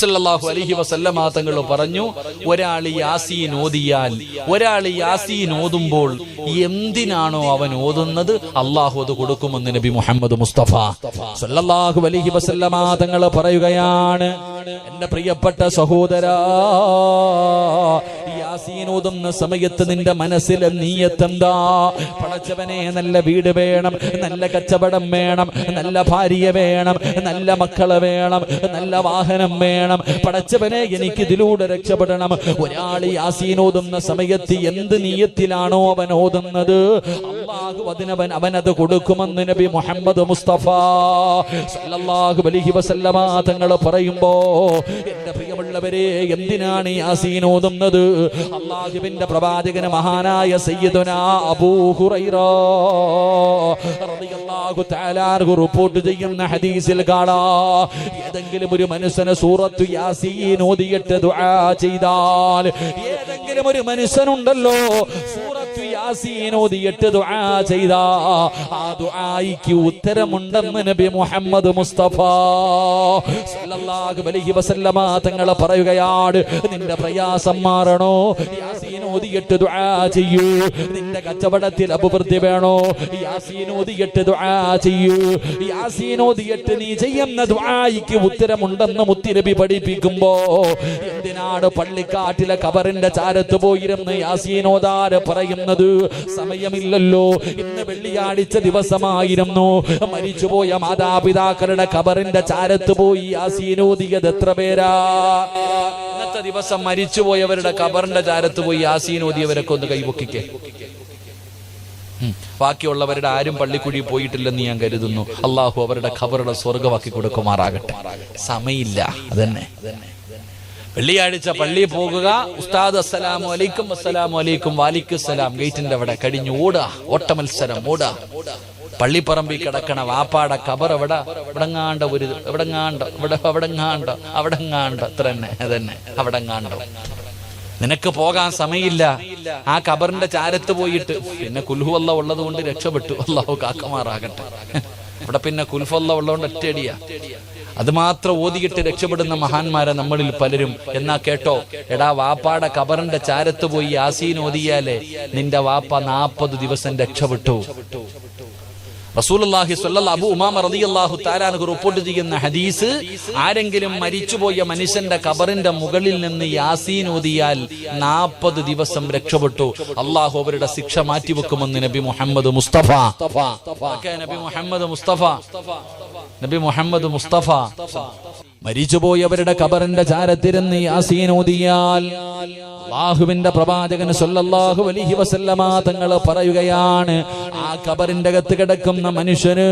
സല്ലല്ലാഹു അലൈഹി വസല്ലമ തങ്ങൾ പറഞ്ഞു ഒരാൾ യാസീൻ ഓതിയാൽ ഒരാൾ യാസീൻ ഓതുമ്പോൾ എന്തിനാണോ അവൻ ഓതുന്നത്? അള്ളാഹു അത് കൊടുക്കുമെന്ന് നബി മുഹമ്മദ് മുസ്തഫ സല്ലല്ലാഹു അലൈഹി വസല്ലമ തങ്ങൾ പറയുകയാണ്. എന്റെ പ്രിയപ്പെട്ട സഹോദരാ യാസീൻ ഓതുന്ന സമയത്ത് നിന്റെ മനസ്സിലെ നീയത്തെന്താ? പടച്ചവനെ നല്ല വീട് വേണം നല്ല കച്ചവടം വേണം നല്ല ഭാര്യ വേണം നല്ല മക്കൾ വേണം നല്ല വാഹനം വേണം. പടച്ചവനെ എനിക്ക് ഇതിലൂടെ രക്ഷപ്പെടണം. ഒരാൾ യാസീൻ ഓതുന്ന സമയത്ത് എന്ത് നീയത്തിലാണോ അവൻ ഓതുന്നത്? അള്ളാഹു അതിനവൻ അവനത് കൊടുക്കുമെന്ന് നബി മുഹമ്മദ് മുസ്തഫ സല്ലല്ലാഹു അലൈഹി വസല്ലമ തങ്ങൾ പറയുമ്പോ എന്റെ പ്രിയമുള്ളവരെ എന്തിനാണ് യാസീൻ ഓതുന്നത് അള്ളാഹുവിന്റെ പ്രവാചകന് മഹാനായ സയ്യിദുന റിപ്പോർട്ട് ചെയ്യുന്ന ഹദീസിൽ കാണാ ഏതെങ്കിലും ഒരു മനുഷ്യനെ സൂറത്ത് യാസീൻ ഓതിയിട്ട് ദുആ ചെയ്താൽ ഏതെങ്കിലും ഒരു മനുഷ്യനുണ്ടല്ലോ ഓതിയിട്ട് ദുആ ചെയ്താ. ആ ദുആയിക്ക് ഉത്തരമുണ്ടെന്ന് നബി മുഹമ്മദ് മുസ്തഫ. സല്ലല്ലാഹു അലൈഹി വസല്ലമ തങ്ങൾ പറയുകയാണ് നിന്റെ പ്രയാസം മാറണോ? യാസീൻ ഓതിയിട്ട് ദുആ ചെയ്യൂ. നിന്റെ കച്ചവടത്തിൽ അഭിവൃദ്ധി വേണോ? യാസീൻ ഓതിയിട്ട് ദുആ ചെയ്യൂ. യാസീൻ ഓതിയിട്ട് നീ ചെയ്യുന്ന ദുആയിക്ക് ഉത്തരമുണ്ടെന്ന് മുത്തിരബി പഠിപ്പിക്കുമ്പോ എന്തിനാണ് പള്ളിക്കാട്ടിലെ കബറിന്റെ ചാരത്ത് പോയിരുന്ന് യാസീൻ ഓതാര് പറയുന്നത്? സമയമില്ലല്ലോ. ഇന്ന് വെള്ളിയാഴ്ച ദിവസമായിരുന്നു. മരിച്ചുപോയ മാതാപിതാക്കളുടെ കബറിന്റെ ചാരത്ത് പോയി യാസീൻ ഓതിയത് എത്ര പേരാ? ഇന്നത്തെ ദിവസം മരിച്ചുപോയവരുടെ കബറിന്റെ ചാരത്ത് പോയി യാസീൻ ഓതിയവരൊക്കെ ഒന്ന് കൈപൊക്കിക്കേ. ബാക്കിയുള്ളവരുടെ ആരും പള്ളിക്കുഴി പോയിട്ടില്ലെന്ന് ഞാൻ കരുതുന്നു. അള്ളാഹു അവരുടെ ഖബറുടെ സ്വർഗമാക്കി കൊടുക്കുമാറാകട്ടെ. സമയമില്ല. അതന്നെ. വെള്ളിയാഴ്ച പള്ളി പോകുക. ഉസ്താദ് അസ്സലാമു അലൈക്കും അസ്സലാമു അലൈക്കും വാലിക്കുസലാം ഗേറ്റിന്റെ അവിടെ കഴിഞ്ഞു ഓടുക. ഓട്ടമത്സരം ഓടുക. പള്ളിപ്പറമ്പിൽ കിടക്കണ വാപ്പാട കബർ എവിടെ? എവിടെങ്ങാണ്ട ഒരു എവിടെങ്ങാണ്ട ഇവിടെ എവിടെങ്ങാണ്ട അവിടെങ്ങാണ്ട. അത്ര തന്നെ അതന്നെ അവിടെങ്ങാണ്ട. നിനക്ക് പോകാൻ സമയമില്ല. ആ കബറിന്റെ ചാരത്ത് പോയിട്ട് പിന്നെ കുൽഹുവല്ല ഉള്ളത് കൊണ്ട് രക്ഷപ്പെട്ടു. അള്ളാഹു കാക്കമാറാകട്ടെ. ഇവിടെ പിന്നെ കുൽഫല്ല ഉള്ളതുകൊണ്ട് ഒറ്റയടിയാ. അത് മാത്രം ഓതിയിട്ട് രക്ഷപ്പെടുന്ന മഹാന്മാരെ നമ്മളിൽ പലരും. എന്നാ കേട്ടോ? എടാ വാപ്പാട കബറിന്റെ ചാരത്ത് പോയി യാസീൻ ഓതിയാലേ നിന്റെ വാപ്പ നാപ്പത് ദിവസം രക്ഷപ്പെട്ടു. അബൂ ഉമാമ റിപ്പോർട്ട് ചെയ്യുന്ന ഹദീസ് ആരെങ്കിലും മരിച്ചുപോയ മനുഷ്യന്റെ കബറിന്റെ മുകളിൽ നിന്ന് യാസീൻ ഓതിയാൽ നാൽപ്പത് ദിവസം രക്ഷപ്പെട്ടു. അള്ളാഹു അവരുടെ ശിക്ഷ മാറ്റിവെക്കുമെന്ന് നബി മുഹമ്മദ് മുസ്തഫ. നബി മുഹമ്മദ് മുസ്തഫ. നബി മുഹമ്മദ് മുസ്തഫ. മരിച്ചുപോയവരുടെ കബറിന്റെ ചാരത്തിരുന്ന് യാസീൻ ഓതിയാൽ അള്ളാഹുവിന്റെ പ്രവാചകൻ സല്ലല്ലാഹു അലൈഹി വസല്ലമ തങ്ങൾ പറയുകയാണ് ആ കബറിന്റെ അകത്ത് കിടക്കുന്ന മനുഷ്യന്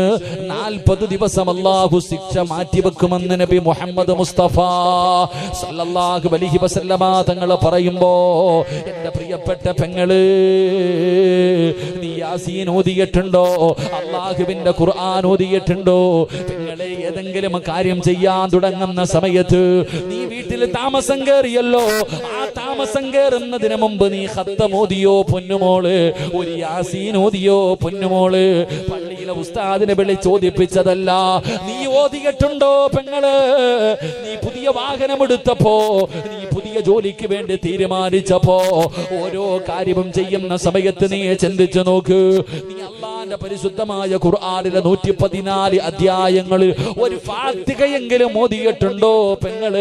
നാൽപ്പത് ദിവസം അള്ളാഹു ശിക്ഷ മാറ്റിവെക്കുമെന്ന് നബി മുഹമ്മദ് മുസ്തഫ സല്ലല്ലാഹു അലിഹി വസല്ലമ തങ്ങൾ പറയുമ്പോ എന്റെ പ്രിയപ്പെട്ട പെങ്ങൾ നീ യാസീൻ ഓതിയിട്ടുണ്ടോ അള്ളാഹുവിന്റെ ഖുർആൻ ഓതിയിട്ടുണ്ടോ പെങ്ങളെ ഏതെങ്കിലും കാര്യം ചെയ്യാൻ തുടങ്ങുന്ന സമയത്ത് നീ വീട്ടിൽ താമസം കയറിയല്ലോ. ആ താമസം കയറുന്നതിന് മുമ്പ് നീ ഹത്തമോദിയോ പൊന്നുമോൾ? ഒരു യാസീൻ ഓതിയോ പൊന്നുമോൾ? പള്ളിയിലെ ഉസ്താദിനെ വിളി ചോദിപ്പിച്ചതല്ല നീ ഓതിയിട്ടുണ്ടോ പെങ്ങൾ? നീ പുതിയ വാഹനം എടുത്തപ്പോ നീ പുതിയ ജോലിക്ക് വേണ്ടി തീരുമാനിച്ചപ്പോ ഓരോ കാര്യവും ചെയ്യുന്ന സമയത്ത് നീ ചിന്തിച്ചു നോക്ക്. നീ അള്ളാന്റെ പരിശുദ്ധമായ ഖുർആാനിലെ നൂറ്റി പതിനാല് അധ്യായങ്ങളിൽ ഒരു ഫാത്തികയെങ്കിലും മോദിയിട്ടുണ്ടോ പെങ്ങൾ?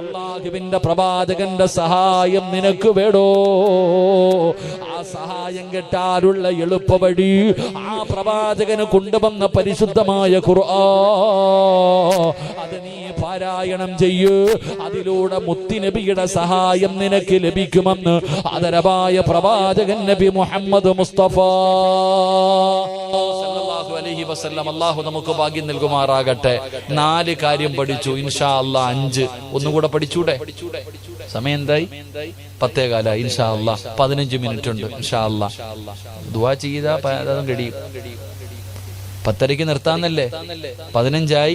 അള്ളാഹുവിന്റെ പ്രവാചകന്റെ സഹായം നിനക്ക് വേടോ? ആ സഹായം കിട്ടാനുള്ള എളുപ്പ വഴി ആ പ്രവാചകന് കൊണ്ടുവന്ന പരിശുദ്ധമായ ഖുർആ അത് നീ പാരായണം ചെയ്യൂ. അതിലൂടെ മുത്തിനബിയുടെ സഹായം നിനക്ക് ലഭിക്കുമെന്ന് അതരവായ പ്രവാചകൻ നബി മുഹമ്മദ് മുസ്തഫ അലൈഹി വസല്ലം അള്ളാഹു നമുക്ക് ഭാഗ്യം നൽകുമാറാകട്ടെ. നാല് കാര്യം പഠിച്ചു. ഇൻഷാ അല്ല അഞ്ച്. ഒന്നുകൂടെ പഠിച്ചൂടെ? സമയം എന്തായി പത്തേകാല. ഇൻഷാ അല്ല പതിനഞ്ച് മിനിറ്റ് ഉണ്ട് ഇൻഷാ അല്ല ദുവാ ചെയ്താ കഴിയും പത്തരയ്ക്ക് നിർത്താന്നല്ലേ? പതിനഞ്ചായി.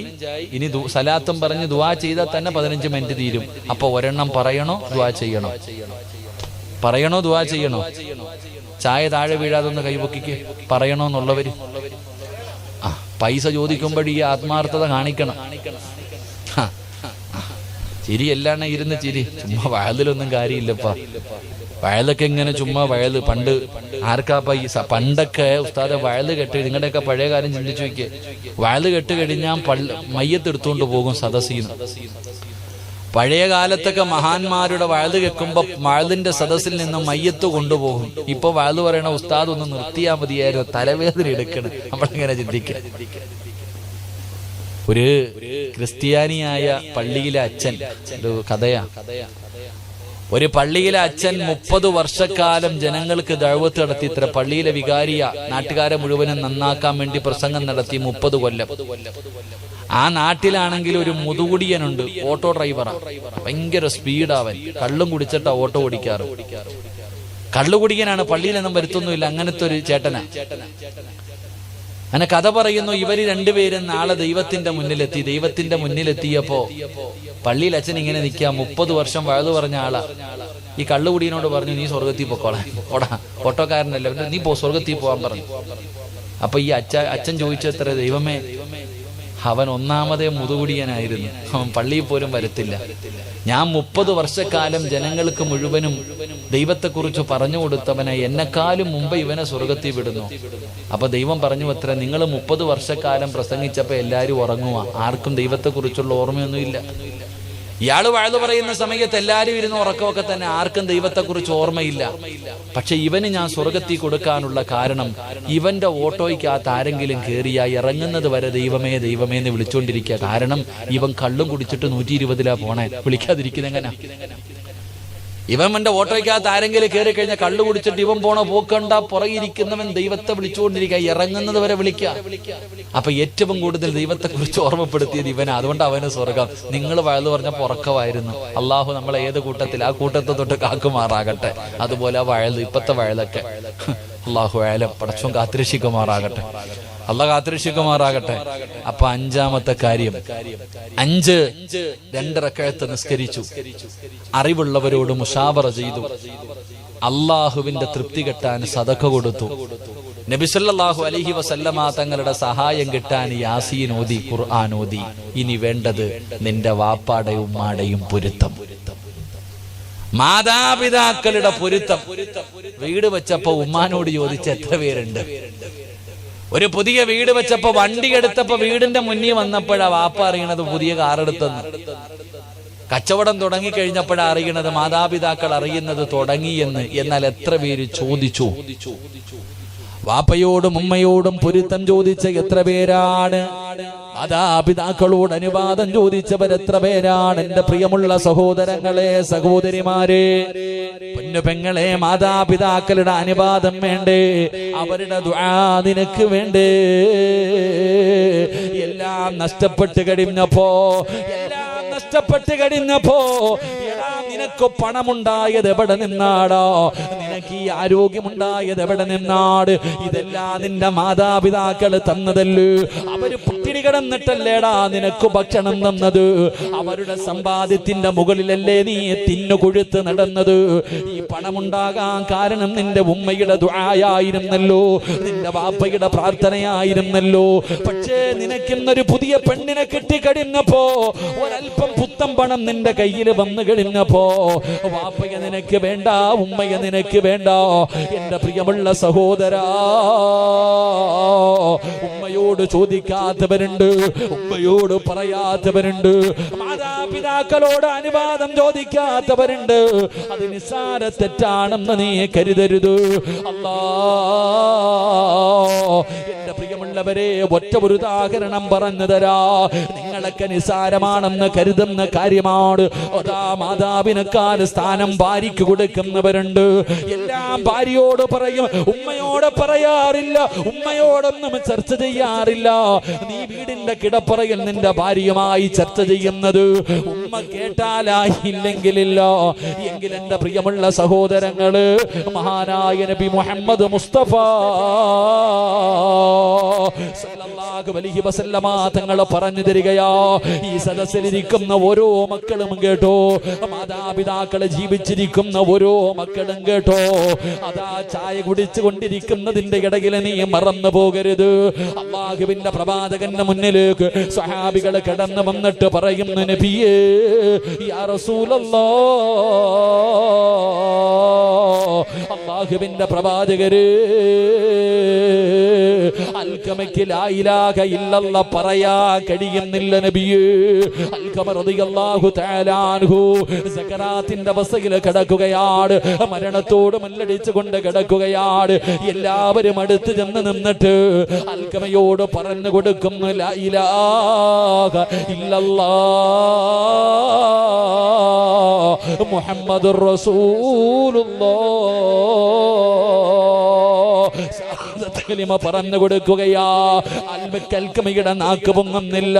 ഇനി സലാത്തും പറഞ്ഞ് ദുവാ ചെയ്താൽ തന്നെ പതിനഞ്ച് മിനിറ്റ് തീരും. അപ്പൊ ഒരെണ്ണം പറയണോ? ദുവാ ചെയ്യണോ? പറയണോ? ദുവാ ചെയ്യണോ? ചായ താഴെ വീഴാതൊന്ന് കൈപൊക്കിക്ക് പറയണോന്നുള്ളവര്. ആ പൈസ ചോദിക്കുമ്പോൾ ഈ ആത്മാർത്ഥത കാണിക്കണം. ചിരി എല്ലാണ് ഇരുന്ന് ചിരി. ചുമ്മാ വയലിലൊന്നും കാര്യമില്ലപ്പാ. വയലൊക്കെ ഇങ്ങനെ ചുമ്മാ വയൽ. പണ്ട് ആർക്കാപ്പ ഈ പണ്ടൊക്കെ ഉസ്താദെ വയൽ കെട്ട് നിങ്ങളുടെയൊക്കെ പഴയ കാര്യം ചിന്തിച്ചു നോക്കിയേ വയൽ കെട്ട് കഴിഞ്ഞാൽ പള്ളി മയ്യത്തെടുത്തുകൊണ്ട് പോകും സദസ്സിന്ന്. പഴയ കാലത്തൊക്കെ മഹാന്മാരുടെ വഴുത് കേൾക്കുമ്പോ വയലിന്റെ സദസ്സിൽ നിന്ന് മയ്യത്ത് കൊണ്ടുപോകും. ഇപ്പൊ വഴുത് പറയണ ഉസ്താദ് ഒന്ന് നിർത്തിയാ മതിയായിരുന്നു. തലവേദന എടുക്കണം. നമ്മളിങ്ങനെ ചിന്തിക്കുക ഒരു ക്രിസ്ത്യാനിയായ പള്ളിയിലെ അച്ഛൻ ഒരു കഥയാ. ഒരു പള്ളിയിലെ അച്ഛൻ മുപ്പത് വർഷക്കാലം ജനങ്ങൾക്ക് ദഴവത്ത് നടത്തി ഇത്ര പള്ളിയിലെ വികാരിയ. നാട്ടുകാരെ മുഴുവനും നന്നാക്കാൻ വേണ്ടി പ്രസംഗം നടത്തി മുപ്പത് കൊല്ലം. ആ നാട്ടിലാണെങ്കിൽ ഒരു മുതുകുടിയനുണ്ട് ഓട്ടോ ഡ്രൈവറാ. ഭയങ്കര സ്പീഡാവൻ കള്ളും കുടിച്ചിട്ടാ ഓട്ടോ ഓടിക്കാറ്. കള്ളുകുടിയനാണ് പള്ളിയിലൊന്നും വരുത്തൊന്നുമില്ല. അങ്ങനത്തെ ഒരു ചേട്ടനാ. അങ്ങനെ കഥ പറയുന്നു ഇവർ രണ്ടുപേരും നാളെ ദൈവത്തിന്റെ മുന്നിലെത്തി. ദൈവത്തിന്റെ മുന്നിലെത്തിയപ്പോ പള്ളിയിൽ അച്ഛൻ ഇങ്ങനെ നിൽക്കുക മുപ്പത് വർഷം വഴുതു പറഞ്ഞ ആളാ. ഈ കള്ളുകുടിയനോട് പറഞ്ഞു നീ സ്വർഗത്തിൽ പോക്കോളെ. ഓടാ ഓട്ടോക്കാരനല്ല. നീ പോ സ്വർഗത്തിൽ പോവാൻ പറഞ്ഞു. അപ്പൊ ഈ അച്ഛ അച്ഛൻ ചോദിച്ചത്ര ദൈവമേ അവൻ ഒന്നാമതേ മുതുകുടിയനായിരുന്നു. അവൻ പള്ളിയിൽ പോലും വരത്തില്ല. ഞാൻ മുപ്പത് വർഷക്കാലം ജനങ്ങൾക്ക് മുഴുവനും ദൈവത്തെക്കുറിച്ച് പറഞ്ഞു കൊടുത്തവനെ എന്നെക്കാളും മുമ്പ് ഇവനെ സ്വർഗത്തിൽ വിടുന്നു. അപ്പൊ ദൈവം പറഞ്ഞു അത്ര നിങ്ങൾ മുപ്പത് വർഷക്കാലം പ്രസംഗിച്ചപ്പോൾ എല്ലാവരും ഉറങ്ങുക ആർക്കും ദൈവത്തെക്കുറിച്ചുള്ള ഓർമ്മയൊന്നുമില്ല. ഇയാൾ വഴുതു പറയുന്ന സമയത്ത് എല്ലാവരും ഇരുന്ന് ഉറക്കമൊക്കെ തന്നെ ആർക്കും ദൈവത്തെക്കുറിച്ച് ഓർമ്മയില്ല. പക്ഷെ ഇവന് ഞാൻ സ്വർഗത്തിൽ കൊടുക്കാനുള്ള കാരണം ഇവന്റെ ഓട്ടോയ്ക്കകത്ത് ആരെങ്കിലും കയറിയ ഇറങ്ങുന്നത് വരെ ദൈവമേ ദൈവമേ എന്ന് വിളിച്ചുകൊണ്ടിരിക്കുക കാരണം ഇവൻ കള്ളും കുടിച്ചിട്ട് നൂറ്റി ഇരുപതിലാ പോണേ. വിളിക്കാതിരിക്കുന്ന എങ്ങനെ ഇവൻ എന്റെ ഓട്ടോയ്ക്കകത്ത് ആരെങ്കിലും കയറി കഴിഞ്ഞാൽ കള്ളു കുടിച്ചിട്ട് ഇവൻ പോണ പോക്കണ്ട പുറകിരിക്കുന്നവൻ ദൈവത്തെ വിളിച്ചുകൊണ്ടിരിക്കുക ഇറങ്ങുന്നത് വരെ വിളിക്കുക. അപ്പൊ ഏറ്റവും കൂടുതൽ ദൈവത്തെ കുറിച്ച് ഓർമ്മപ്പെടുത്തിയത് ഇവനാ. അതുകൊണ്ട് അവന് സ്വർഗം. നിങ്ങൾ വയത് പറഞ്ഞ പുറക്കമായിരുന്നു. അള്ളാഹു നമ്മളെ ഏത് കൂട്ടത്തിൽ ആ കൂട്ടത്തെ തൊട്ട് കാക്കുമാറാകട്ടെ. അതുപോലെ ആ വയൽ ഇപ്പത്തെ വയലൊക്കെ. അള്ളാഹു വയലും പടച്ചും കാത്തിരക്ഷിക്കുമാറാകട്ടെ. അല്ല കാത്തിരക്ഷിക്കുമാറാകട്ടെ. അപ്പൊ അഞ്ചാമത്തെ കാര്യം. അഞ്ച് രണ്ടിറക്കഴത്ത് നിസ്കരിച്ചു. അറിവുള്ളവരോട് മുഷാബറ ചെയ്തു. അള്ളാഹുവിന്റെ തൃപ്തി കെട്ടാൻ സതക്ക കൊടുത്തു. നബിസല്ലാഹു അലഹി വസല്ലമ തങ്ങളുടെ സഹായം കിട്ടാൻ യാസീൻ ഓതി ഖുർആൻ ഓതി. ഇനി വേണ്ടത് നിന്റെ വാപ്പാടയും മാടയും പൊരുത്തം. മാതാപിതാക്കളുടെ പൊരുത്തം. വീട് വെച്ചപ്പോ ഉമ്മാനോട് ചോദിച്ച എത്ര പേരുണ്ട്? ഒരു പുതിയ വീട് വെച്ചപ്പോ വണ്ടി എടുത്തപ്പോ വീടിന്റെ മുന്നിൽ വന്നപ്പോഴാ വാപ്പ അറിയണത് പുതിയ കാർ എടുത്തെന്ന് കച്ചവടം തുടങ്ങി കഴിഞ്ഞപ്പോഴാ അറിയണത് മാതാപിതാക്കൾ അറിയുന്നത് തുടങ്ങിയെന്ന്. എന്നാൽ എത്ര പേര് ചോദിച്ചു? വാപ്പയോടും ഉമ്മയോടും പൊരുത്തം ചോദിച്ച എത്ര പേരാണ്? മാതാപിതാക്കളോട് അനുവാദം ചോദിച്ചവർ എത്ര പേരാണ്? എന്റെ പ്രിയമുള്ള സഹോദരങ്ങളെ സഹോദരിമാരെ പൊന്നു പെങ്ങളെ മാതാപിതാക്കളുടെ അനുവാദം വേണ്ടേ? അവരുടെ നിനക്ക് വേണ്ടേ? എല്ലാം നഷ്ടപ്പെട്ട് കഴിഞ്ഞപ്പോ എല്ലാം നഷ്ടപ്പെട്ട് കഴിഞ്ഞപ്പോ എടാ നിനക്ക് പണമുണ്ടായത് എവിടെ നിന്നാടോ? നിനക്ക് ഈ ആരോഗ്യമുണ്ടായത് എവിടെ നിന്നാട്? ഇതെല്ലാം നിന്റെ മാതാപിതാക്കൾ തന്നതല്ലേ? അവർ പട്ടിണി കിടന്നിട്ടല്ലേടാ നിനക്ക് ഭക്ഷണം തന്നത്? അവരുടെ സമ്പാദ്യത്തിന്റെ മുകളിലല്ലേ നീ തിന്നു കൊഴുത്ത് നടന്നത്? ഈ പണമുണ്ടാകാൻ കാരണം നിന്റെ ഉമ്മയുടെ ദ്വായായിരുന്നല്ലോ നിന്റെ വാപ്പയുടെ പ്രാർത്ഥനയായിരുന്നല്ലോ. പക്ഷേ നിനക്കിന്നൊരു പുതിയ പെണ്ണിനെ കിട്ടിക്കഴിഞ്ഞപ്പോ ഒരൽപ്പം പുത്തം പണം നിന്റെ കയ്യിൽ വന്നു കഴിഞ്ഞപ്പോ വാപ്പയെ നിനക്ക് വേണ്ട ഉമ്മയ നിനക്ക് വേണ്ട. എന്റെ പ്രിയമുള്ള സഹോദര ഉമ്മയോട് ചോദിക്കാത്തവരുണ്ട് ഉമ്മയോട് പറയാത്തവരുണ്ട് മാതാപിതാക്കളോട് അനുവാദം ചോദിക്കാത്തവരുണ്ട്. അത് നിസ്സാര തെറ്റാണെന്ന് നീ കരുതരുത്. അല്ലാ എന്റെ പ്രിയമുള്ളവരെ ഒറ്റ ഒരു ഉദാഹരണം പറഞ്ഞു തരാ. നിങ്ങളൊക്കെ നിസാരമാണെന്ന് കരുതുന്ന കാര്യമാണ്. ഒരാ മാതാവിനെക്കാൾ സ്ഥാനം ഭാര്യയ്ക്ക് കൊടുക്കുന്നവരുണ്ട്. എല്ലാം ഭാര്യയോട് പറയും ഉമ്മയോട് പറയാറില്ല ഉമ്മയോടൊന്നും ചർച്ച ചെയ്യാറില്ല. നീ വീടിന്റെ കിടപ്പറയിൽ നിന്റെ ഭാര്യയുമായി ചർച്ച ചെയ്യുന്നത് ഉമ്മ കേട്ടാലായില്ലെങ്കിലില്ല. എങ്കിൽ എന്റെ പ്രിയമുള്ള സഹോദരങ്ങൾ മഹാനായ നബി മുഹമ്മദ് മുസ്തഫ തങ്ങൾ പറഞ്ഞു തരികയാ. ഈ സദസ്സിലിരിക്കുന്ന ഓരോ മക്കളും കേട്ടോ മാതാപിതാക്കളെ ജീവിച്ചിരിക്കുന്ന ഓരോ മക്കളും കേട്ടോ അതാ ചായ കുടിച്ചു കൊണ്ടിരിക്കുന്നതിന്റെ ഇടയിൽ നീ മറന്നു പോകരുത്. അള്ളാഹുവിന്റെ പ്രവാചകന്റെ മുന്നിലേക്ക് സഹാബികൾ കടന്നു വന്നിട്ട് പറയുന്നു നബിയേ യാ റസൂലല്ലാ. അള്ളാഹുവിന്റെ പ്രവാചകര് അൽക്കമയ്ക്ക് ലായിലാക ഇല്ലല്ല പറയാ കഴിയുന്നില്ല നബിയേ. അൽക്കമ റളിയല്ലാഹു തആലാൻഹു സക്കറാത്തിന്റെ അവസ്ഥയിൽ കിടക്കുകയാണ്. മരണത്തോട് മല്ലടിച്ചു കൊണ്ട് കിടക്കുകയാണ്. എല്ലാവരും അടുത്ത് ചെന്ന് നിന്നിട്ട് അൽക്കമയോട് പറഞ്ഞു കൊടുക്കുന്നു ഇലാഹ ഇല്ലല്ലാ ഷഹാദത്ത് കലിമ പറഞ്ഞു കൊടുക്കുകയാ. അൽമയ്ക്ക് അൽക്കമയുടെ നാക്ക് പൊങ്ങുന്നില്ല.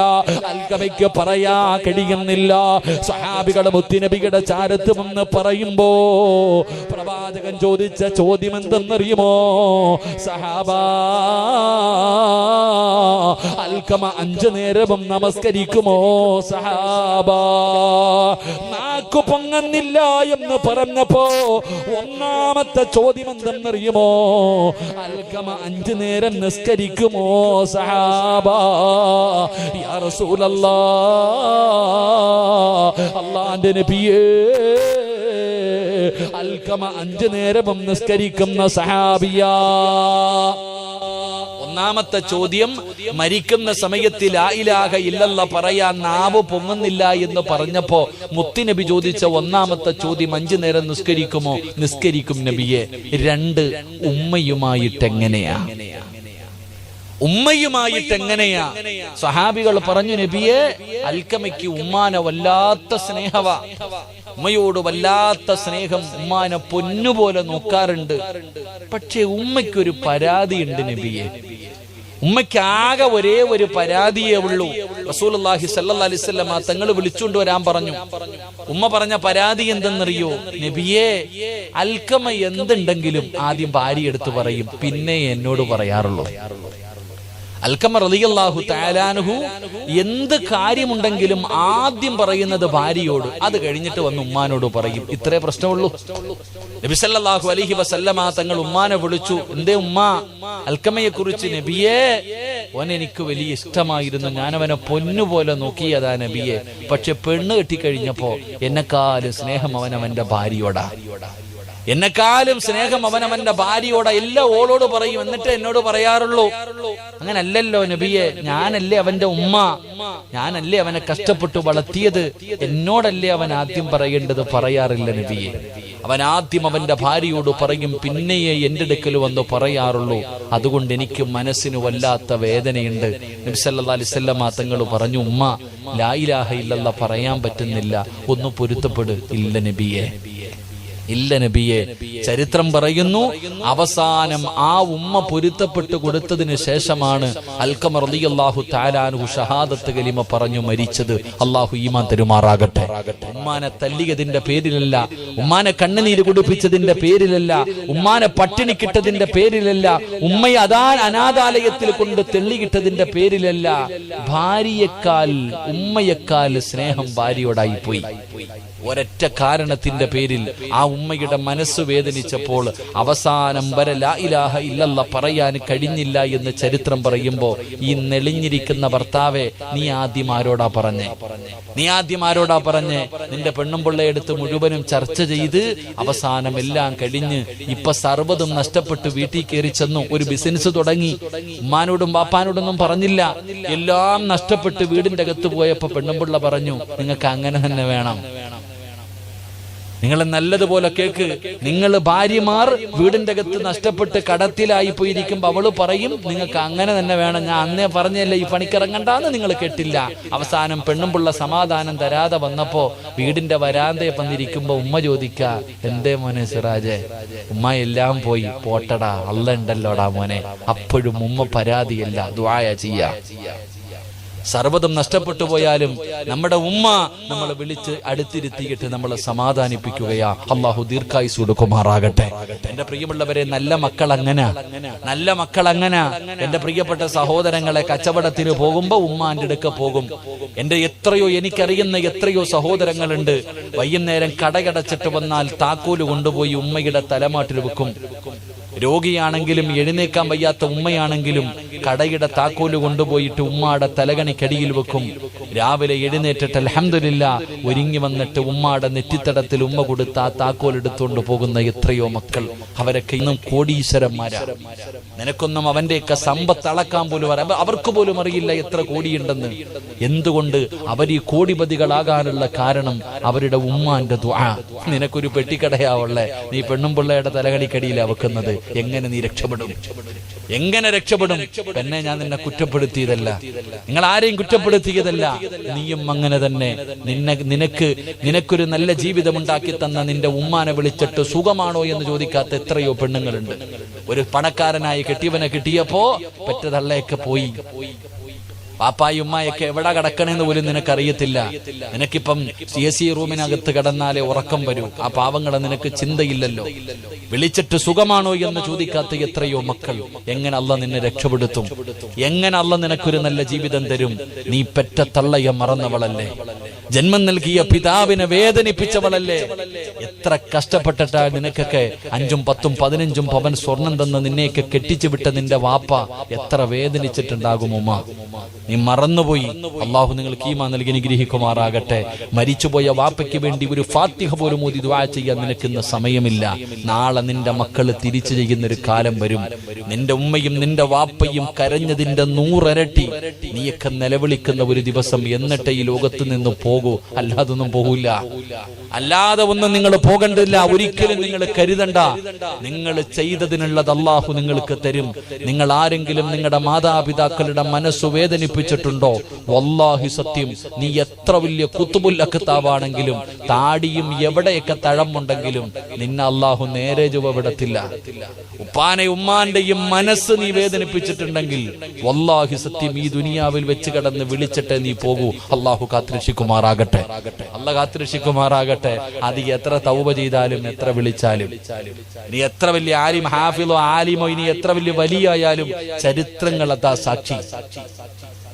അൽക്കമയ്ക്ക് പറയാ കഴിയുന്നില്ല സഹാബികളുടെ മുത്തിനബിയുടെ ചാരത്ത് വന്ന് പറയുമ്പോ പ്രവാചകൻ ചോദിച്ച ചോദ്യം എന്തെന്നറിയുമോ സഹാബ അൽക്കമ അഞ്ചു നേരവും നമസ്കരിക്കുമോ? സഹാബ നാക്കു പൊങ്ങുന്നില്ല എന്ന് പറഞ്ഞപ്പോ ഒന്നാമത്തെ ചോദ്യം എന്തെന്നറിയുമോ അൽക്കമ അഞ്ചു നേരം നിസ്കരിക്കുമോ? സഹാബ യാ റസൂലല്ലാ അള്ളാന്റെ നബിയേ അൽക്കമ അഞ്ചു നേരവും നിസ്കരിക്കുന്ന സഹാബിയ. ഒന്നാമത്തെ ചോദ്യം മരിക്കുന്ന സമയത്ത് ലായിലാക ഇല്ലല്ല പറയാൻ നാവ് പൊങ്ങുന്നില്ല എന്ന് പറഞ്ഞപ്പോ മുത്തിനബി ചോദിച്ച ഒന്നാമത്തെ ചോദ്യം അഞ്ചു നേരം നിസ്കരിക്കുമോ? നിസ്കരിക്കും നബിയെ. രണ്ട് ഉമ്മയുമായിട്ട് എങ്ങനെയാ ഉമ്മയുമായിട്ട് എങ്ങനെയാ സഹാബികൾ പറഞ്ഞു നബിയെ അൽക്കമയ്ക്ക് ഉമ്മാന വല്ലാത്ത സ്നേഹവ. ഉമ്മയോട് വല്ലാത്ത സ്നേഹം ഉമ്മാനെ പൊന്നുപോലെ നോക്കാറുണ്ട്. പക്ഷെ ഉമ്മയ്ക്കൊരു പരാതിയുണ്ട് നബിയെ. ഉമ്മയ്ക്കാകെ ഒരേ ഒരു പരാതിയേ ഉള്ളൂ. റസൂലുള്ളാഹി സല്ലല്ലാഹു അലൈഹി വസല്ലം തങ്ങൾ വിളിച്ചുകൊണ്ട് വരാൻ പറഞ്ഞു. ഉമ്മ പറഞ്ഞ പരാതി എന്തെന്നറിയോ? നബിയെ അൽക്കമ എന്തുണ്ടെങ്കിലും ആദ്യം ഭാര്യ എടുത്ത് പറയും. പിന്നെ എന്നോട് പറയാറുള്ളൂ. അൽക്കമ റളിയല്ലാഹു താലാനുഹു എന്ത് കാര്യമുണ്ടെങ്കിലും ആദ്യം പറയുന്നത് ഭാര്യയോട്. അത് കഴിഞ്ഞിട്ട് വന്ന് ഉമ്മാനോട് പറയും. ഇത്രേ പ്രശ്നമുള്ളൂ. നബിസല്ലാഹു അലൈഹി വസല്ലമ തങ്ങൾ ഉമ്മാനെ വിളിച്ചു. എന്തേ ഉമ്മ? അൽക്കമയെ കുറിച്ച് നബിയേ ഓൻ എനിക്ക് വലിയ ഇഷ്ടമായിരുന്നു. ഞാൻ അവനെ പൊന്നുപോലെ നോക്കിയതാ നബിയെ. പക്ഷെ പെണ്ണ് കെട്ടിക്കഴിഞ്ഞപ്പോ എന്നെക്കാളും സ്നേഹം അവൻ അവന്റെ ഭാര്യയോടാ. എന്നെക്കാളും സ്നേഹം അവൻ അവന്റെ ഭാര്യയോടെ എല്ലാ ഓളോട് പറയും. എന്നിട്ട് എന്നോട് പറയാറുള്ളൂ. അങ്ങനല്ലല്ലോ നബിയെ ഞാനല്ലേ അവന്റെ ഉമ്മ. ഞാനല്ലേ അവനെ കഷ്ടപ്പെട്ടു വളർത്തിയത്. എന്നോടല്ലേ അവൻ ആദ്യം പറയേണ്ടത് പറയാറില്ല നബിയെ. അവൻ ആദ്യം അവന്റെ ഭാര്യയോട് പറയും പിന്നെയെ എന്റെ അടുക്കൽ വന്ന് പറയാറുള്ളൂ. അതുകൊണ്ട് എനിക്ക് മനസ്സിന് വല്ലാത്ത വേദനയുണ്ട്. നബിസല്ലാ തങ്ങൾ പറഞ്ഞു ഉമ്മ ലായിലാഹ ഇല്ലല്ല പറയാൻ പറ്റുന്നില്ല. ഒന്ന് പൊരുത്തപ്പെട്. ഇല്ല നബിയെ. ഇല്ല നബിയെ ചരിത്രം പറയുന്നു അവസാനം ആ ഉമ്മ പൊരുത്തപ്പെട്ട് കൊടുത്തതിന് ശേഷമാണ് അൽക്കമർ അള്ളാഹു താലാനു ഷഹാദത്ത് കലിമ പറഞ്ഞു മരിച്ചത്. അള്ളാഹു ഈമാൻ തെരുമാറാകട്ടെ. ഉമ്മാനെ തല്ലിയതിന്റെ പേരിലല്ല ഉമ്മാനെ കണ്ണുനീര് കുടിപ്പിച്ചതിന്റെ പേരിലല്ല ഉമ്മാനെ പട്ടിണി കിട്ടതിന്റെ പേരിലല്ല ഉമ്മയെ അതാ അനാഥാലയത്തിൽ കൊണ്ട് തെള്ളികിട്ടതിന്റെ പേരിലല്ല. ഭാര്യയെക്കാൾ ഉമ്മയെക്കാൾ സ്നേഹം ഭാര്യയോടായി പോയി. ഒരൊറ്റ കാരണത്തിന്റെ പേരിൽ ആ ഉമ്മയുടെ മനസ്സ് വേദനിച്ചപ്പോൾ അവസാനം വരെ ലാ ഇലാഹ ഇല്ലല്ല പറയാൻ കഴിഞ്ഞില്ല എന്ന് ചരിത്രം പറയുമ്പോൾ ഈ നെളിഞ്ഞിരിക്കുന്ന ഭർത്താവെ നീ ആദ്യം ആരോടാ പറഞ്ഞേ? നീ ആദ്യം ആരോടാ പറഞ്ഞേ? നിന്റെ പെണ്ണും പിള്ളയെടുത്ത് മുഴുവനും ചർച്ച ചെയ്ത് അവസാനം എല്ലാം കഴിഞ്ഞ് ഇപ്പൊ സർവതും നഷ്ടപ്പെട്ട് വീട്ടിൽ കയറി ചെന്നു ഒരു ബിസിനസ് തുടങ്ങി. ഉമ്മാനോടും ബാപ്പാനോടൊന്നും പറഞ്ഞില്ല. എല്ലാം നഷ്ടപ്പെട്ട് വീടിന്റെ അകത്ത് പോയപ്പോ പെണ്ണുമ്പിള്ള പറഞ്ഞു നിങ്ങൾക്ക് അങ്ങനെ തന്നെ വേണം. നിങ്ങൾ നല്ലതുപോലെ കേക്ക്. നിങ്ങൾ ഭാര്യമാർ വീടിന്റെ അകത്ത് നഷ്ടപ്പെട്ട് കടത്തിലായി പോയിരിക്കുമ്പോ അവൾ പറയും നിങ്ങൾക്ക് അങ്ങനെ തന്നെ വേണം. ഞാൻ അന്നേ പറഞ്ഞല്ലേ ഈ പണിക്കിറങ്ങണ്ടാന്ന് നിങ്ങൾ കേട്ടില്ല. അവസാനം പെണ്ണും പിള്ള സമാധാനം തരാതെ വന്നപ്പോ വീടിന്റെ വരാന്തയെ വന്നിരിക്കുമ്പോ ഉമ്മ ചോദിക്ക എന്തേ മോനെ സിറാജെ? ഉമ്മ എല്ലാം പോയി. പോട്ടടാ അല്ല ഉണ്ടല്ലോടാ മോനെ. അപ്പോഴും ഉമ്മ പരാതിയല്ല ദ്വായ ചെയ്യാ. സർവതും നഷ്ടപ്പെട്ടു പോയാലും നമ്മുടെ ഉമ്മ നമ്മളെ വിളിച്ച് അടുത്തിരുത്തിയിട്ട് നമ്മളെ സമാധാനിപ്പിക്കുകയാ. അള്ളാഹു ദീർഘായുസ് കൊടുക്കുമാറാകട്ടെ. എന്റെ പ്രിയമുള്ളവരെ നല്ല മക്കൾ അങ്ങനെ. നല്ല മക്കൾ അങ്ങനെ. എന്റെ പ്രിയപ്പെട്ട സഹോദരങ്ങളെ കച്ചവടത്തിന് പോകുമ്പോ ഉമ്മാന്റെ അടുക്ക പോകും. എന്റെ എത്രയോ എനിക്കറിയുന്ന എത്രയോ സഹോദരങ്ങളുണ്ട്. വൈകുന്നേരം കടകടച്ചിട്ട് വന്നാൽ താക്കോൽ കൊണ്ടുപോയി ഉമ്മയുടെ തലമാട്ടിൽ വെക്കും. രോഗിയാണെങ്കിലും എഴുന്നേക്കാൻ വയ്യാത്ത ഉമ്മയാണെങ്കിലും കടയുടെ താക്കോൽ കൊണ്ടുപോയിട്ട് ഉമ്മാടെ തലകണിക്കടിയിൽ വെക്കും. രാവിലെ എഴുന്നേറ്റിട്ട് അലഹമില്ല ഒരുങ്ങി വന്നിട്ട് ഉമ്മാടെ നെറ്റിത്തടത്തിൽ ഉമ്മ കൊടുത്ത ആ താക്കോൽ എടുത്തുകൊണ്ട് പോകുന്ന എത്രയോ മക്കൾ. അവരൊക്കെ ഇന്നും കോടീശ്വരന്മാരാ. നിനക്കൊന്നും അവന്റെയൊക്കെ സമ്പത്ത് അളക്കാൻ പോലും അറിയാം അവർക്ക് പോലും അറിയില്ല എത്ര കോടിയുണ്ടെന്ന്. എന്തുകൊണ്ട് അവർ ഈ കോടിപതികളാകാനുള്ള കാരണം അവരുടെ ഉമ്മാന്റെ നിനക്കൊരു പെട്ടിക്കടയാവുള്ളേ നീ പെണ്ണും പിള്ളയുടെ തലകളിക്കടിയിൽ വെക്കുന്നത്. എങ്ങനെ നീ രക്ഷപ്പെടും? എങ്ങനെ രക്ഷപ്പെടും? എന്നെ ഞാൻ നിന്നെ കുറ്റപ്പെടുത്തിയതല്ല. നിങ്ങൾ ആരെയും കുറ്റപ്പെടുത്തിയതല്ല. നീയും അങ്ങനെ തന്നെ. നിന്നെ നിനക്ക് നിനക്കൊരു നല്ല ജീവിതം ഉണ്ടാക്കി തന്ന നിന്റെ ഉമ്മാനെ വിളിച്ചിട്ട് സുഖമാണോ എന്ന് ചോദിക്കാത്ത എത്രയോ പെണ്ണുങ്ങളുണ്ട്. ഒരു പണക്കാരനായി കെട്ടിയവനെ കിട്ടിയപ്പോ പെറ്റതള്ളയൊക്കെ പോയി. പാപ്പായി ഉമ്മായൊക്കെ എവിടെ കിടക്കണെന്ന് പോലും നിനക്കറിയത്തില്ല. നിനക്കിപ്പം സി എസ് സി റൂമിനകത്ത് കിടന്നാലേ ഉറക്കം വരൂ. ആ പാവങ്ങളെ നിനക്ക് ചിന്തയില്ലല്ലോ. വിളിച്ചിട്ട് സുഖമാണോ എന്ന് ചോദിക്കാത്ത എത്രയോ മക്കൾ എങ്ങനെ അല്ല നിന്നെ രക്ഷപ്പെടുത്തും? എങ്ങനെ അല്ല നിനക്കൊരു നല്ല ജീവിതം തരും? നീ പെറ്റ തള്ളയ മറന്നവളല്ലേ? ജന്മം നൽകിയ പിതാവിനെ വേദനിപ്പിച്ചവളല്ലേ? എത്ര കഷ്ടപ്പെട്ടിട്ടാ നിനക്കൊക്കെ അഞ്ചും പത്തും പതിനഞ്ചും പവൻ സ്വർണം തന്ന് നിന്നെയൊക്കെ കെട്ടിച്ചു വിട്ട നിന്റെ വാപ്പ എത്ര വേദനിച്ചിട്ടുണ്ടാകും ഉമ്മ. നീ മറന്നുപോയി. അള്ളാഹു നിങ്ങൾ കീമാ നൽകി അനുഗ്രഹിക്കുമാറാകട്ടെ. മരിച്ചുപോയ വാപ്പയ്ക്ക് വേണ്ടി ഒരു ഫാത്തിഹ പോലും ഓതി ദ്വാ ചെയ്യാൻ നിനക്കുന്ന സമയമില്ല. നാളെ നിന്റെ മക്കൾ തിരിച്ചു ചെയ്യുന്ന ഒരു കാലം വരും. നിന്റെ ഉമ്മയും നിന്റെ വാപ്പയും കരഞ്ഞതിന്റെ നൂറരട്ടി. നീയൊക്കെ നിലവിളിക്കുന്ന ഒരു ദിവസം എന്നിട്ട് ഈ ലോകത്ത് നിന്ന് പോകൂ അല്ലാതൊന്നും പോകൂല. അല്ലാതെ ഒന്നും നിങ്ങൾ പോകണ്ടില്ല ഒരിക്കലും നിങ്ങൾ കരുതണ്ട. നിങ്ങൾ ചെയ്തതിനുള്ളത് അള്ളാഹു നിങ്ങൾക്ക് തരും. നിങ്ങൾ ആരെങ്കിലും നിങ്ങളുടെ മാതാപിതാക്കളുടെ മനസ്സു വേദനിപ്പിച്ചിട്ടുണ്ടോ? വല്ലാഹി സത്യം. നീ എത്ര വലിയ കുത്തുബുൽ അക്കത്താവാണെങ്കിലും താടിയും എവിടെയൊക്കെ തഴമുണ്ടെങ്കിലും നിന്നെ അള്ളാഹു നേരെ ചുവവിടത്തില്ല ഉപ്പാനെ ഉമ്മാന്റെയും മനസ്സ് നീ വേദനിപ്പിച്ചിട്ടുണ്ടെങ്കിൽ വല്ലാഹി സത്യം ഈ ദുനിയാവിൽ വെച്ച് കടന്ന് വിളിച്ചിട്ട് നീ പോകൂ. അള്ളാഹു കാത്തിരക്ഷിക്കുമാറാകട്ടെ അല്ല കാത്തിരക്ഷിക്കുമാറാകട്ടെ. അത് എത്ര തൗബ ചെയ്താലും എത്ര വിളിച്ചാലും. നീ എത്ര വലിയ ആലിം ഹാഫിലോ ആലിമോ ഇനി എത്ര വലിയ വലിയായാലും ചരിത്രങ്ങൾ അതാ സാക്ഷി.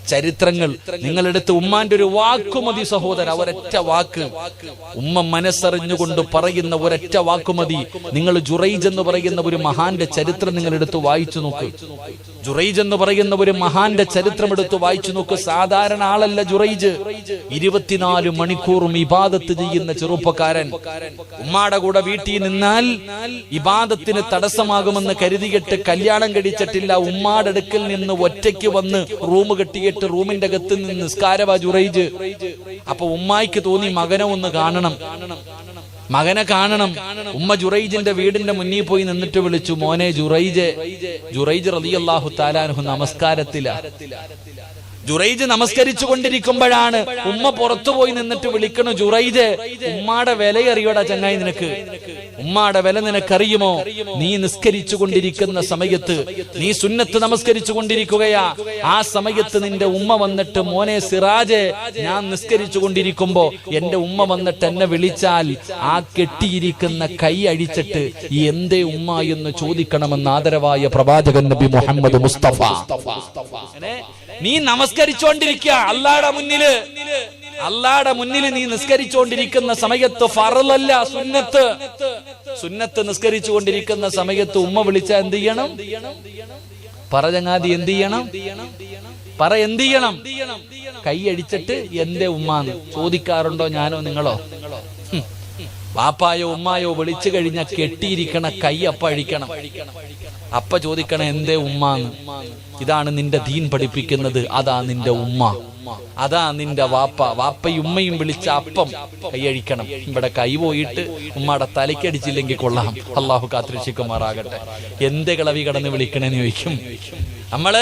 ചരിത്രങ്ങൾ. നിങ്ങളെടുത്ത് ഉമ്മാന്റെ ഒരു വാക്കുമതി സഹോദര ഒരൊറ്റ വാക്ക്. ഉമ്മ മനസ്സറിഞ്ഞുകൊണ്ട് പറയുന്ന ഒരൊറ്റ വാക്കുമതി നിങ്ങൾ ജുറൈജ് എന്ന് പറയുന്ന ഒരു മഹാന്റെ ചരിത്രം നിങ്ങൾ എടുത്ത് വായിച്ചു നോക്ക്. ജുറൈജ് എന്ന് പറയുന്ന ഒരു മഹാന്റെ ചരിത്രം എടുത്ത് വായിച്ചു നോക്ക്. സാധാരണ ആളല്ല ജുറൈജ്. ഇരുപത്തിനാല് മണിക്കൂറും ഇബാദത്ത് ചെയ്യുന്ന ചെറുപ്പക്കാരൻ. ഉമ്മാടെ കൂടെ വീട്ടിൽ നിന്നാൽ ഇബാദത്തിന് തടസ്സമാകുമെന്ന് കരുതിയിട്ട് കല്യാണം കഴിച്ചിട്ടില്ല. ഉമ്മാടെ അടുക്കൽ നിന്ന് ഒറ്റയ്ക്ക് വന്ന് റൂം കെട്ടിയിട്ട് റൂമിന്റെ അകത്ത് നിന്ന് നിസ്കാരവാ ജുറൈജ് അപ്പൊ ഉമ്മായിക്ക് തോന്നി മകനെ ഒന്ന് കാണണം. മകനെ കാണണം. ഉമ്മ ജുറൈജിന്റെ വീടിന്റെ മുന്നിൽ പോയി നിന്നിട്ട് വിളിച്ചു മോനെ ജുറൈജ് ജുറൈജ് റലിയല്ലാഹു താലാൻഹു നമസ്കാരത്തില. ജുറൈജ് നമസ്കരിച്ചു കൊണ്ടിരിക്കുമ്പോഴാണ് ഉമ്മ പുറത്തുപോയി നിന്നിട്ട് വിളിക്കണു ജുറൈജ് ഉമ്മാടെ വില അറിയോടാ ചങ്ങായി നിനക്ക്. ഉമ്മാടെ വില നിനക്കറിയുമോ? നീ നിസ്കരിച്ചു കൊണ്ടിരിക്കുന്ന സമയത്ത് നീ സുന്നത്ത് നമസ്കരിച്ചു കൊണ്ടിരിക്കുകയാ ആ സമയത്ത് നിന്റെ ഉമ്മ വന്നിട്ട് മോനെ സിറാജ് ഞാൻ നിസ്കരിച്ചു കൊണ്ടിരിക്കുമ്പോ എന്റെ ഉമ്മ വന്നിട്ട് എന്നെ വിളിച്ചാൽ ആ കെട്ടിയിരിക്കുന്ന കൈ അഴിച്ചിട്ട് ഈ എന്തേ ഉമ്മ എന്ന് ചോദിക്കണമെന്ന് ആദരവായ പ്രവാചകൻ നബി മുഹമ്മദ് മുസ്തഫ. നീ നമസ്കരിച്ചുകൊണ്ടിരിക്കുക അല്ലാടെ മുന്നിൽ. അല്ലാടെ മുന്നിൽ നീ നിസ്കരിച്ചുകൊണ്ടിരിക്കുന്ന സമയത്ത് ഫറലല്ല സുന്നത്ത്. സുന്നത്ത് നിസ്കരിച്ചുകൊണ്ടിരിക്കുന്ന സമയത്ത് ഉമ്മ വിളിച്ച എന്ത് ചെയ്യണം? പറചങ്ങാതി എന്ത് ചെയ്യണം? പറ എന്ത് ചെയ്യണം? കൈയടിച്ചിട്ട് എന്റെ ഉമ്മാന്ന്? ചോദിക്കാറുണ്ടോ ഞാനോ നിങ്ങളോ. വാപ്പായോ ഉമ്മായോ വിളിച്ചു കഴിഞ്ഞ കെട്ടിയിരിക്കണ കൈ അപ്പ അഴിക്കണം. അപ്പ ചോദിക്കണ എന്തേ ഉമ്മാന്ന്? ഇതാണ് നിന്റെ ദീൻ പഠിപ്പിക്കുന്നത്. അതാ നിന്റെ ഉമ്മ. അതാ നിന്റെ വാപ്പ. വാപ്പയും ഉമ്മയും വിളിച്ച അപ്പം കൈയഴിക്കണം. ഇവിടെ കൈ പോയിട്ട് ഉമ്മയുടെ തലയ്ക്കടിച്ചില്ലെങ്കിൽ കൊള്ളാം. അള്ളാഹു കാത്തിരക്ഷിക്കുമാറാകട്ടെ. എന്ത് കിളവി കടന്ന് വിളിക്കണേന്ന് ചോദിക്കും? നമ്മൾ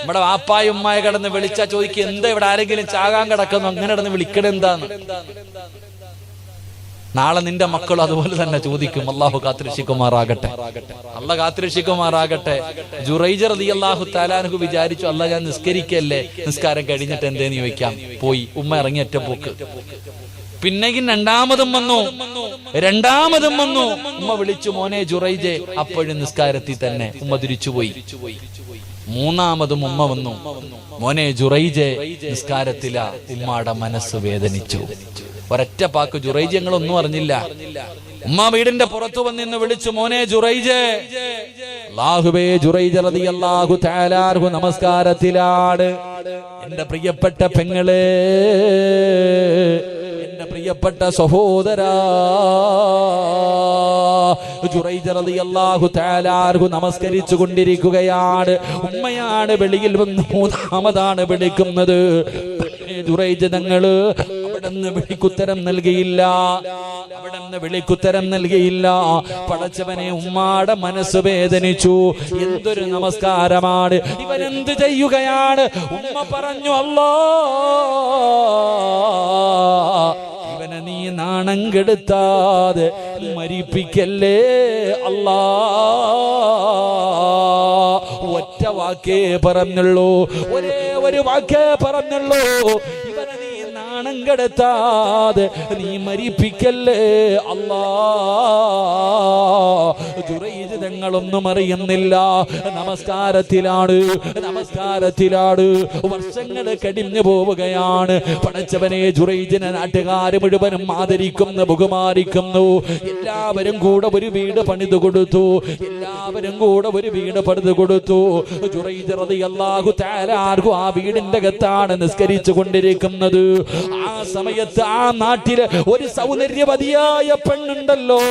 നമ്മുടെ വാപ്പായ ഉമ്മായ കടന്ന് വിളിച്ചാ ചോദിക്കും എന്താ ഇവിടെ ആരെങ്കിലും ചാകാൻ കിടക്കുന്നു? അങ്ങനെ കിടന്ന് വിളിക്കണെന്താന്ന്? നാളെ നിന്റെ മക്കളും അതുപോലെ തന്നെ ചോദിക്കും അള്ളാഹു കാത്തിരക്ഷിക്കുമാറാകട്ടെ. അല്ല കാത്തിരക്ഷിക്കുമാറാകട്ടെ. ജുറൈജർ അലി അള്ളാഹു താലാനുഹു വിചാരിച്ചു അല്ല ഞാൻ നിസ്കരിക്കല്ലേ? നിസ്കാരം കഴിഞ്ഞിട്ട് എന്തേന്ന് ചോദിക്കാം പോയി. ഉമ്മ ഇറങ്ങി ഒറ്റ പോക്ക്. പിന്നെയും രണ്ടാമതും വന്നു. രണ്ടാമതും വന്നു. ഉമ്മ വിളിച്ചു മോനെ ജുറൈജെ അപ്പോഴും നിസ്കാരത്തിൽ തന്നെ. ഉമ്മ തിരിച്ചുപോയി. മൂന്നാമതും ഉമ്മ വന്നു. മോനെ ജുറൈജെ നിസ്കാരത്തില. ഉമ്മയുടെ മനസ്സ് വേദനിച്ചു. ഒരൊറ്റ പാക്ക് ജുറൈജ് ഞങ്ങളൊന്നും അറിഞ്ഞില്ല. ഉമ്മ വീടിന്റെ പുറത്തു വന്നിന്ന് വിളിച്ചു മോനെ ജുറൈജെ. അല്ലാഹുവേ ജുറൈജ് എന്റെ പ്രിയപ്പെട്ട പെങ്ങളെ എന്റെ പ്രിയപ്പെട്ട സഹോദരാ നമസ്കരിച്ചു കൊണ്ടിരിക്കുകയാണ്. ഉമ്മയാണ് വെളിയിൽ വന്ന് മൂന്നാമതാണ് വിളിക്കുന്നത്. ജുറൈജ് തങ്ങൾ അവിടുന്ന് വിളിക്കുത്തരം നൽകിയില്ല. അവിടുന്ന് വിളിക്കുത്തരം നൽകിയില്ല. പടച്ചവനെ ഉമ്മാടെ മനസ്സ് വേദനിച്ചു. എന്തൊരു നമസ്കാരമാണ്. ഇവൻ എന്ത് ചെയ്യുകയാണ്? ഉമ്മ പറഞ്ഞു അല്ലോ ഇവനെ നീ നാണം കെടുത്താതെ മരിപ്പിക്കല്ലേ? അല്ലാ. ഒറ്റ വാക്കേ പറഞ്ഞുള്ളൂ. ഒരേ ഒരു വാക്കേ പറഞ്ഞുള്ളൂ. ഇവനെ നീ നാണം കെടുത്താതെ നീ മരിപ്പിക്കല്ലേ? അല്ലാ. ജുറൈജ് തങ്ങളൊന്നും അറിയുന്നില്ല. നമസ്കാരത്തിലാണ് നമസ്കാരത്തിലാണ്. വർഷങ്ങൾ കടിഞ്ഞു പോവുകയാണ്. പടച്ചവനെ ജുറൈജിനെ നാട്ടുകാര് മുഴുവനും ആദരിക്കുന്നു ബഹുമാനിക്കുന്നു. എല്ലാവരും കൂടെ ഒരു വീട് പണിതു കൊടുത്തു. എല്ലാവരും കൂടെ ഒരു വീട് പണിതു കൊടുത്തു. ജുറൈജ് റളിയല്ലാഹു തആല ആർക്കും ആ വീടിന്റെ അകത്താണ് നിസ്കരിച്ചു കൊണ്ടിരിക്കുന്നത്. ആ സമയത്ത് ആ നാട്ടിൽ ഒരു സൗന്ദര്യവതിയായ പെണ്ണുണ്ടല്ലോ.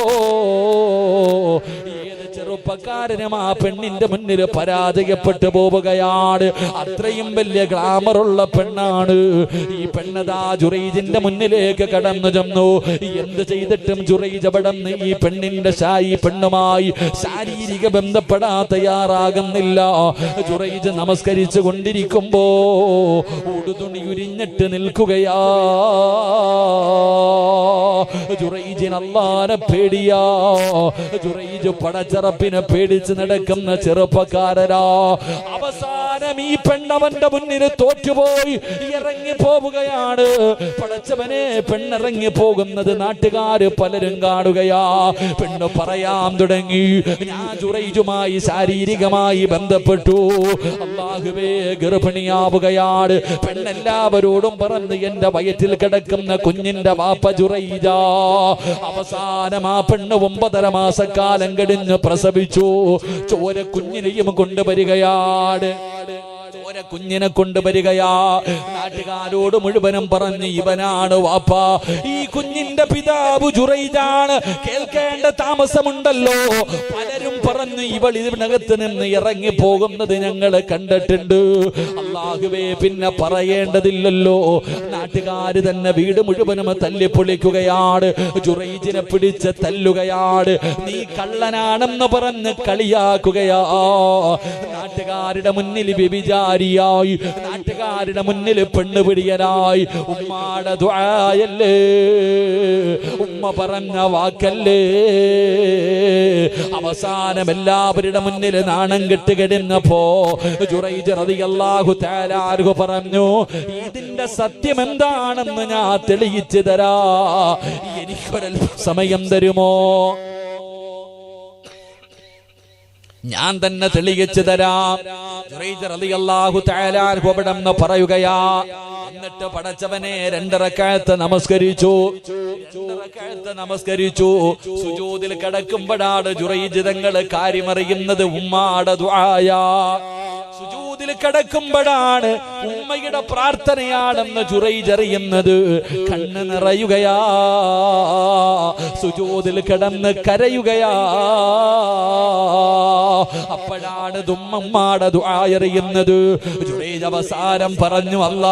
ഏത് ചെറുപ്പക്കാരനും ആ പെണ്ണിന്റെ മുന്നിൽ പരാജയപ്പെട്ടു പോവുകയാണ്. അത്രയും വലിയ ഗ്ലാമറുള്ള പെണ്ണാണ്. ഈ പെണ്ണതാ ജുറൈജിന്റെ മുന്നിലേക്ക് കടന്നു ചെന്നു. എന്ത് ചെയ്തിട്ടും ജുറൈജ് അവിടെ ഈ പെണ്ണിന്റെ ശായി പെണ്ണുമായി ശാരീരിക ബന്ധപ്പെടാൻ തയ്യാറാകുന്നില്ല. ജുറൈജ് നമസ്കരിച്ചു കൊണ്ടിരിക്കുമ്പോ ഉടുതുണി ഉരിഞ്ഞിട്ട് നിൽക്കുകയാ. ജുറൈജിന് പേടിയാ. ജുറൈജ് പടച്ചറപ്പിനെ പേടിച്ച് നടക്കുന്ന ചെറുപ്പക്കാരരാ. അവസാനം ഈ പെണ്ണവന്റെ മുന്നിൽ തോറ്റുപോയി ഇറങ്ങി പോവുകയാണ്. പടച്ചവനെ പെണ്ണിറങ്ങി പോകുന്നത് നാട്ടുകാര് പലരും കാണുകയാ. പെണ്ണ് പറയാൻ തുടങ്ങി. ഞാൻ ജുറൈജുമായി ശാരീരികമായി ബന്ധപ്പെട്ടു. അള്ളാഹുവേ ഗർഭിണിയാവുകയാണ്. പെണ്ണെല്ലാവരോടും പറഞ്ഞ് എന്റെ വയറ്റിൽ കിടക്കുന്ന കുഞ്ഞിന്റെ വാപ്പ ജുറൈജ. അവസാനം ആ പെണ്ണ് ഒമ്പതര മാസക്കാലം കടിഞ്ഞ് പ്രസവിച്ചു. ചോര കുഞ്ഞിനെയും കൊണ്ടുവരികയാണ്. ചോര കുഞ്ഞിനെ കൊണ്ടുവരികയാ. നാട്ടുകാരോട് മുഴുവനും പറഞ്ഞ് ഇവനാണ് വാപ്പ. ഈ കുഞ്ഞിന്റെ പിതാവ് ജുറൈജാണ്. കേൾക്കേണ്ട താമസമുണ്ടല്ലോ. പലരും പറഞ്ഞ് ഇവൾ ഇതിനകത്ത് നിന്ന് ഇറങ്ങി പോകുന്നത് ഞങ്ങൾ കണ്ടിട്ടുണ്ട്. അള്ളാഹുവേ പിന്നെ പറയേണ്ടതില്ലല്ലോ. നാട്ടുകാര് തന്നെ വീട് മുഴുവനും തല്ലിപ്പൊളിക്കുകയാണ്. ജുറൈജിനെ പിടിച്ച് തല്ലുകയാണ്. നീ കള്ളനാണെന്ന് പറഞ്ഞ് കളിയാക്കുകയാ. നാട്ടുകാരുടെ മുന്നിൽ വ്യഭിചാരിയായി നാട്ടുകാരുടെ മുന്നിൽ പെണ്ണുപിടിയനായി. ഉമ്മാടെ ദ്വായല്ലേ ഉമ്മ പറഞ്ഞ വാക്കല്ലേ? അവസാനം എല്ലാവരുടെ മുന്നിൽ നാണം കെട്ടുകിടന്നപ്പോ തആല ആർഹു പറഞ്ഞു ഇതിന്റെ സത്യം എന്താണെന്ന് ഞാൻ തെളിയിച്ചു തരാ. എനിക്കൊരൽപ്പം സമയം തരുമോ? ഞാൻ തന്നെ തെളിയിച്ചു തരാം. എന്ന് പറയുകയാ. എന്നിട്ട് പടച്ചവനെ രണ്ടരക്കാലത്ത് നമസ്കരിച്ചു. നമസ്കരിച്ചു. സുജൂദിൽ കിടക്കുമ്പോഴാണ് ജുറൈജിതങ്ങൾ കാര്യമറിയുന്നത് ഉമ്മാടതു ദുആയാ. സുജൂദിൽ കിടക്കുമ്പോഴാണ് ഉമ്മയുടെ പ്രാർത്ഥനയാണെന്ന് ചുറയിച്ചറിയുന്നത് കണ്ണ് നിറയുകയാ. സുജൂതിൽ കിടന്ന് കരയുകയാ. അപ്പോഴാണ് ദുമ്മമ്മാടെ ദുആയറിയുന്നത് ജുറൈജ് അവസാനം പറഞ്ഞു അല്ല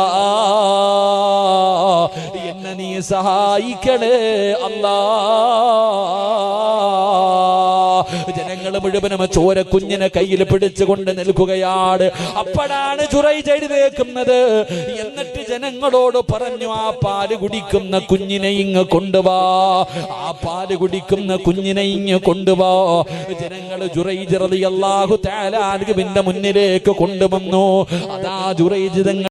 എന്നെ നീ സഹായിക്കണേ അല്ലാ. ജനങ്ങൾ മുഴുവനും ചോര കുഞ്ഞിനെ കയ്യിൽ പിടിച്ചുകൊണ്ട് നിൽക്കുകയാണ്. അപ്പോഴാണ് ചുറൈ ചെയ്തേക്കുന്നത് എന്നിട്ട് ജനങ്ങളോട് പറഞ്ഞു ആ പാൽ കുടിക്കുന്ന കുഞ്ഞിനെ ഇങ്ങ് കൊണ്ടുവാ. ആ പാൽ കുടിക്കുന്ന കുഞ്ഞിനെ ഇങ്ങ് കൊണ്ടുവാ. ജനങ്ങൾ ജുറൈജ് റളിയല്ലാഹു തആല അൻഹുവിന്റെ മുന്നിലേക്ക് കൊണ്ടുവന്നു. അതാ ജുറൈജ്